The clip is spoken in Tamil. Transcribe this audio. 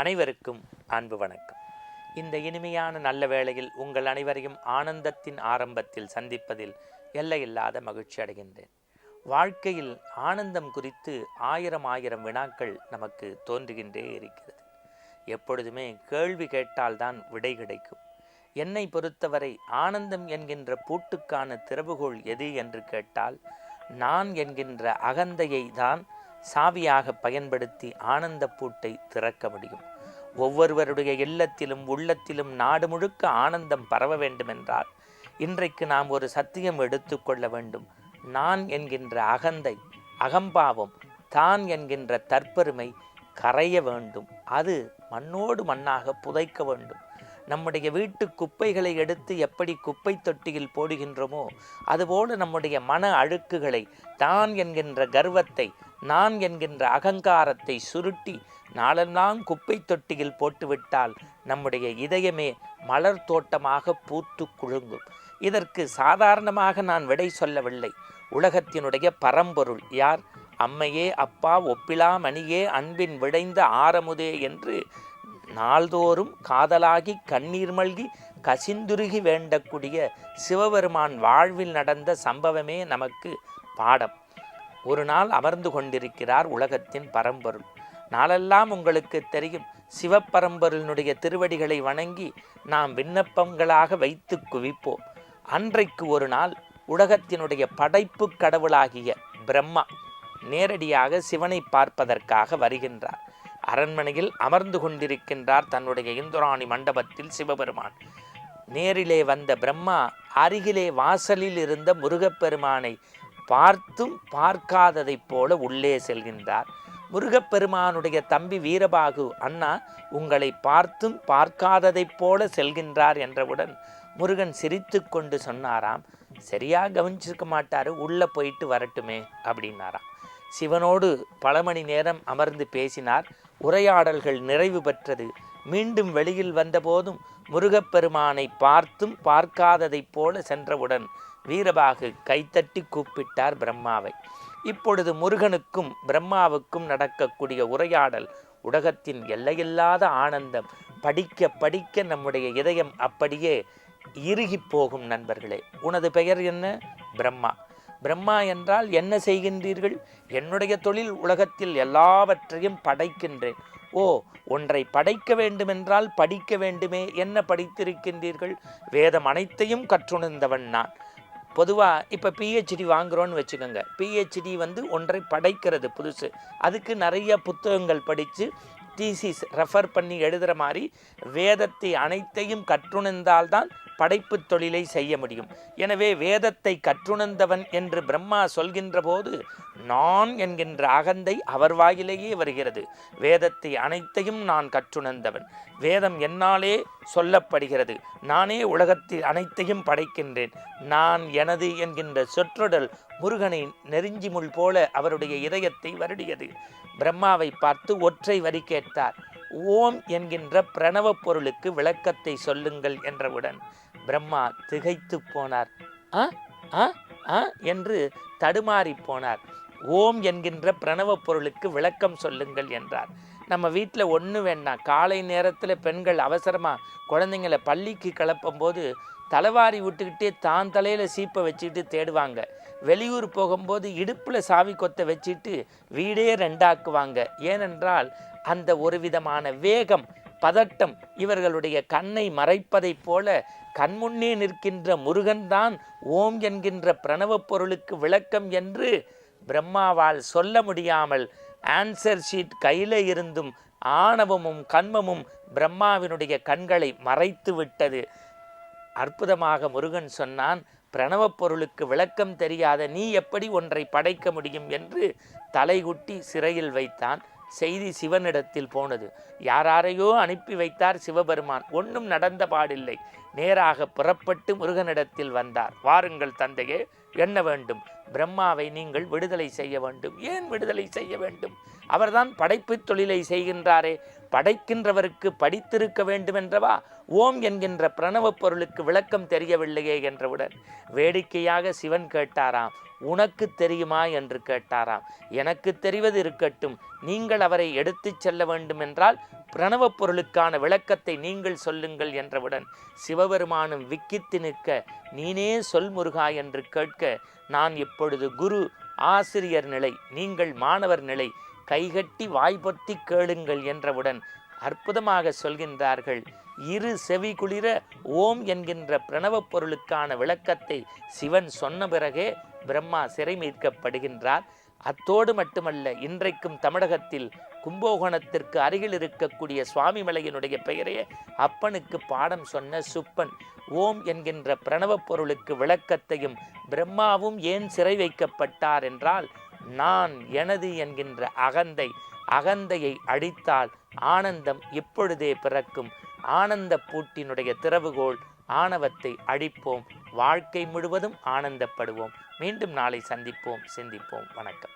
அனைவருக்கும் அன்பு வணக்கம். இந்த இனிமையான நல்ல வேளையில் உங்கள் அனைவரையும் ஆனந்தத்தின் ஆரம்பத்தில் சந்திப்பதில் எல்லையில்லாத மகிழ்ச்சி அடைகின்றேன். வாழ்க்கையில் ஆனந்தம் குறித்து ஆயிரம் ஆயிரம் வினாக்கள் நமக்கு தோன்றுகின்றே இருக்கிறது. எப்பொழுதுமே கேள்வி கேட்டால்தான் விடை கிடைக்கும். என்னை பொறுத்தவரை ஆனந்தம் என்கின்ற பூட்டுக்கான திறவுகோள் எது என்று கேட்டால் நான் என்கின்ற அகந்தையை தான் சாவியாக பயன்படுத்தி ஆனந்த பூட்டை திறக்க முடியும். ஒவ்வொருவருடைய இல்லத்திலும் உள்ளத்திலும் நாடு முழுக்க ஆனந்தம் பரவ வேண்டுமென்றால் இன்றைக்கு நாம் ஒரு சத்தியம் எடுத்துக்கொள்ள வேண்டும். நான் என்கின்ற அகந்தை அகம்பாவம் தான் என்கின்ற தற்பெருமை கரைய வேண்டும். அது மண்ணோடு மண்ணாக புதைக்க வேண்டும். நம்முடைய வீட்டு குப்பைகளை எடுத்து எப்படி குப்பை தொட்டியில் போடுகின்றோமோ அதுபோல நம்முடைய மன அழுக்குகளை தான் என்கின்ற கர்வத்தை நான் என்கின்ற அகங்காரத்தை சுருட்டி நாளெல்லாம் குப்பை தொட்டியில் போட்டுவிட்டால் நம்முடைய இதயமே மலர் தோட்டமாக பூத்து குலுங்கும். இதற்கு சாதாரணமாக நான் விடை சொல்லவில்லை. உலகத்தினுடைய பரம்பொருள் யார்? அம்மையே அப்பா ஒப்பிலா மணியே அன்பின் விளைந்த ஆரமுதே என்று நாள்தோறும் காதலாகி கண்ணீர் மல்கி கசிந்துருகி வேண்டக்கூடிய சிவபெருமான் வாழ்வில் நடந்த சம்பவமே நமக்கு பாடம். ஒரு நாள் அமர்ந்து கொண்டிருக்கிறார் உலகத்தின் பரம்பொருள். நாளெல்லாம் உங்களுக்கு தெரியும். சிவப்பரம்பொருளினுடைய திருவடிகளை வணங்கி நாம் விண்ணப்பங்களாக வைத்து குவிப்போம். அன்றைக்கு ஒரு நாள் உலகத்தினுடைய படைப்பு கடவுளாகிய பிரம்மா நேரடியாக சிவனை பார்ப்பதற்காக வருகின்றார். அரண்மனையில் அமர்ந்து கொண்டிருக்கின்றார் தன்னுடைய இந்துராணி மண்டபத்தில் சிவபெருமான். நேரிலே வந்த பிரம்மா அருகிலே வாசலில் இருந்த முருகப்பெருமானை பார்த்தும் பார்க்காததைப் போல உள்ளே செல்கின்றார். முருகப்பெருமானுடைய தம்பி வீரபாகு அண்ணா உங்களை பார்த்தும் பார்க்காததைப் போல செல்கின்றார் என்றவுடன் முருகன் சிரித்து கொண்டு சொன்னாராம். சரியா கவனிச்சிருக்க மாட்டாரு உள்ளே போயிட்டு வரட்டுமே அப்படின்னாராம். சிவனோடு பல மணி நேரம் அமர்ந்து பேசினார். உரையாடல்கள் நிறைவு பெற்றது. மீண்டும் வெளியில் வந்தபோதும் முருகப்பெருமானை பார்த்தும் பார்க்காததைப் போல சென்றவுடன் வீரபாகு கைத்தட்டி கூப்பிட்டார் பிரம்மாவை. இப்பொழுது முருகனுக்கும் பிரம்மாவுக்கும் நடக்கக்கூடிய உரையாடல் உலகத்தின் எல்லையில்லாத ஆனந்தம். படிக்க படிக்க நம்முடைய இதயம் அப்படியே இறுகி போகும் நண்பர்களே. உனது பெயர் என்ன? பிரம்மா. பிரம்மா என்றால் என்ன செய்கின்றீர்கள்? என்னுடைய தொழில் உலகத்தில் எல்லாவற்றையும் படைக்கின்றேன். ஓ ஒன்றை படைக்க வேண்டுமென்றால் படிக்க வேண்டுமே. என்ன படித்திருக்கின்றீர்கள்? வேதம் அனைத்தையும் கற்றுணர்ந்தவன் நான். பொதுவாக இப்போ பிஹெச்டி வாங்குகிறோன்னு வச்சுக்கோங்க. பிஹெச்டி வந்து ஒன்றை படைக்கிறது புதுசு. அதுக்கு நிறைய புத்தகங்கள் படித்து டிசிஸ் ரெஃபர் பண்ணி எழுதுகிற மாதிரி வேதத்தை அனைத்தையும் கற்றுணர்ந்தால்தான் படைப்பு தொழிலை செய்ய முடியும். எனவே வேதத்தை கற்றுணர்ந்தவன் என்று பிரம்மா சொல்கின்ற போது நான் என்கின்ற அகந்தை அவர் வாயிலேயே வருகிறது. வேதத்தை அனைத்தையும் நான் கற்றுணர்ந்தவன். வேதம் என்னாலே சொல்லப்படுகிறது. நானே உலகத்தில் அனைத்தையும் படைக்கின்றேன். நான் எனது என்கின்ற சொற்றொடல் முருகனை நெருஞ்சி முள் போல அவருடைய இதயத்தை வருடியது. பிரம்மாவை பார்த்து ஒற்றை வரி கேட்டார். ஓம் என்கின்ற பிரணவ பொருளுக்கு விளக்கத்தை சொல்லுங்கள் என்றவுடன் பிரம்மா திகைத்து போனார். ஆ ஆ ஆ என்று தடுமாறி போனார். ஓம் என்கின்ற பிரணவ பொருளுக்கு விளக்கம் சொல்லுங்கள் என்றார். நம்ம வீட்டில் ஒன்று வேண்டாம் காலை நேரத்தில் பெண்கள் அவசரமாக குழந்தைங்களை பள்ளிக்கு கிளப்பும் போது தலைவாரி விட்டுக்கிட்டே தான் தலையில் சீப்பை வச்சுக்கிட்டு தேடுவாங்க. வெளியூர் போகும்போது இடுப்பில் சாவி கொத்த வச்சுட்டு வீடே ரெண்டாக்குவாங்க. ஏனென்றால் அந்த ஒரு விதமான வேகம் பதட்டம் இவர்களுடைய கண்ணை மறைப்பதைப் போல கண்முன்னே நிற்கின்ற முருகன்தான் ஓம் என்கின்ற பிரணவப் பொருளுக்கு விளக்கம் என்று பிரம்மாவால் சொல்ல முடியாமல் ஆன்சர் ஷீட் கையில் இருந்தும் ஆணவமும் கண்மமும் பிரம்மாவினுடைய கண்களை மறைத்து விட்டது. அற்புதமாக முருகன் சொன்னான் பிரணவப் பொருளுக்கு விளக்கம் தெரியாத நீ எப்படி ஒன்றை படைக்க முடியும்? என்று தலைகுட்டி சிறையில் வைத்தான். செய்தி சிவனிடத்தில் போனது. யாராரையோ அனுப்பி வைத்தார் சிவபெருமான். ஒன்றும் நடந்த பாடில்லை. நேராக புறப்பட்டு முருகனிடத்தில் வந்தார். வாருங்கள் தந்தையே என்ன வேண்டும்? பிரம்மாவை நீங்கள் விடுதலை செய்ய வேண்டும். ஏன் விடுதலை செய்ய வேண்டும்? அவர்தான் படைப்பு தொழிலை செய்கின்றாரே. படைக்கின்றவருக்கு படித்திருக்க வேண்டுமென்றவா? ஓம் என்கின்ற பிரணவ பொருளுக்கு விளக்கம் தெரியவில்லையே என்றவுடன் வேடிக்கையாக சிவன் கேட்டாராம் உனக்கு தெரியுமா? என்று கேட்டாராம். எனக்கு தெரிவது இருக்கட்டும். நீங்கள் அவரை எடுத்துச் செல்ல வேண்டுமென்றால் பிரணவ பொருளுக்கான விளக்கத்தை நீங்கள் சொல்லுங்கள் என்றவுடன் சிவபெருமானும் விக்கித்து நிற்க நீனே சொல் முருகா என்று கேட்க நான் இப்பொழுது குரு ஆசிரியர் நிலை நீங்கள் மாணவர் நிலை கைகட்டி வாய்ப்பொத்தி கேளுங்கள் என்றவுடன் அற்புதமாக சொல்கின்றார்கள். இரு செவி குளிர ஓம் என்கின்ற பிரணவப் பொருளுக்கான விளக்கத்தை சிவன் சொன்ன பிறகே பிரம்மா சிறை மீட்கப்படுகின்றார். அத்தோடு மட்டுமல்ல இன்றைக்கும் தமிழகத்தில் கும்பகோணத்திற்கு அருகில் இருக்கக்கூடிய சுவாமிமலையினுடைய பெயரே அப்பனுக்கு பாடம் சொன்ன சுப்பன். ஓம் என்கின்ற பிரணவப் பொருளுக்கு விளக்கத்தையும் பிரம்மாவும் ஏன் சிறை வைக்கப்பட்டார் என்றால் நான் எனது என்கின்ற அகந்தை அகந்தையை அழித்தால் ஆனந்தம் இப்பொழுதே பிறக்கும். ஆனந்த பூட்டினுடைய திறவுகோள் ஆணவத்தை அழிப்போம் வாழ்க்கை முழுவதும் ஆனந்தப்படுவோம். மீண்டும் நாளை சந்திப்போம். சிந்திப்போம். வணக்கம்.